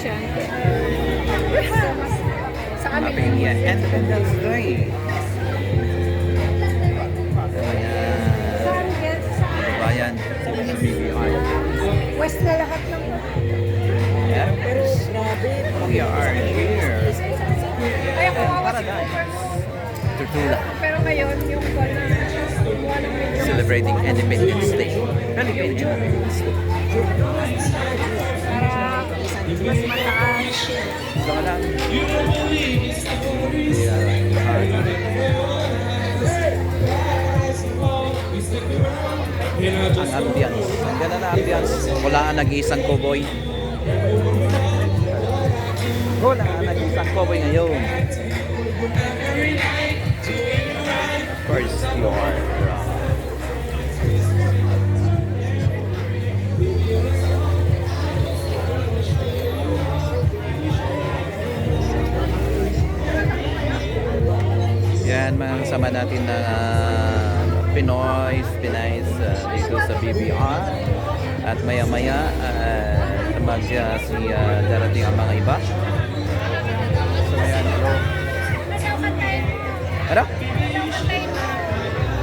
siya. Sa amin. Mapingian. Independence Day. Bayan sa BBI. West na lahat ng Yes, we are here. Ay, ako Paradise. Tutula. Pero ngayon, yung Celebrating Independence Day. Philippine Independence Day. Ang ambience. Ang ganda na ambience. Wala ang nag-iisang cowboy. Wala ang nag-iisang cowboy ngayon. Yan, mga kasama natin na uh, Pinoy, Pinays uh, dito sa BBR. At maya-maya, uh, mag uh, si uh, darating ang mga iba. So, ayan, hello. Ano?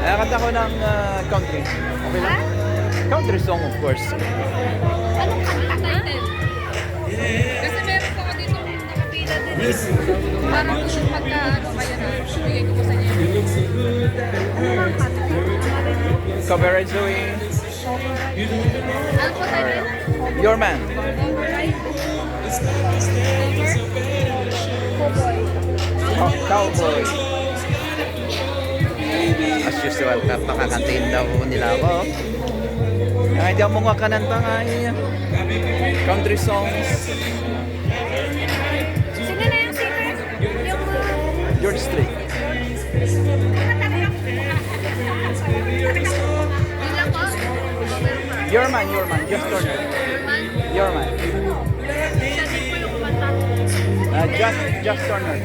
Ay, kanta ko ng uh, country. Okay lang? Country song, of course. Anong kanta title? Kasi meron ko dito nakapila din. Parang pagka Coverage doing title? Your Man. Oh, cowboy. As usual, napakakantiin daw nila ako. Ay, di ako mga kananta nga. Country songs. Sino na yung singer? Yung George Strait. Your Man, Your Man. Just Turner. Your Man. Uh, just, just Turner.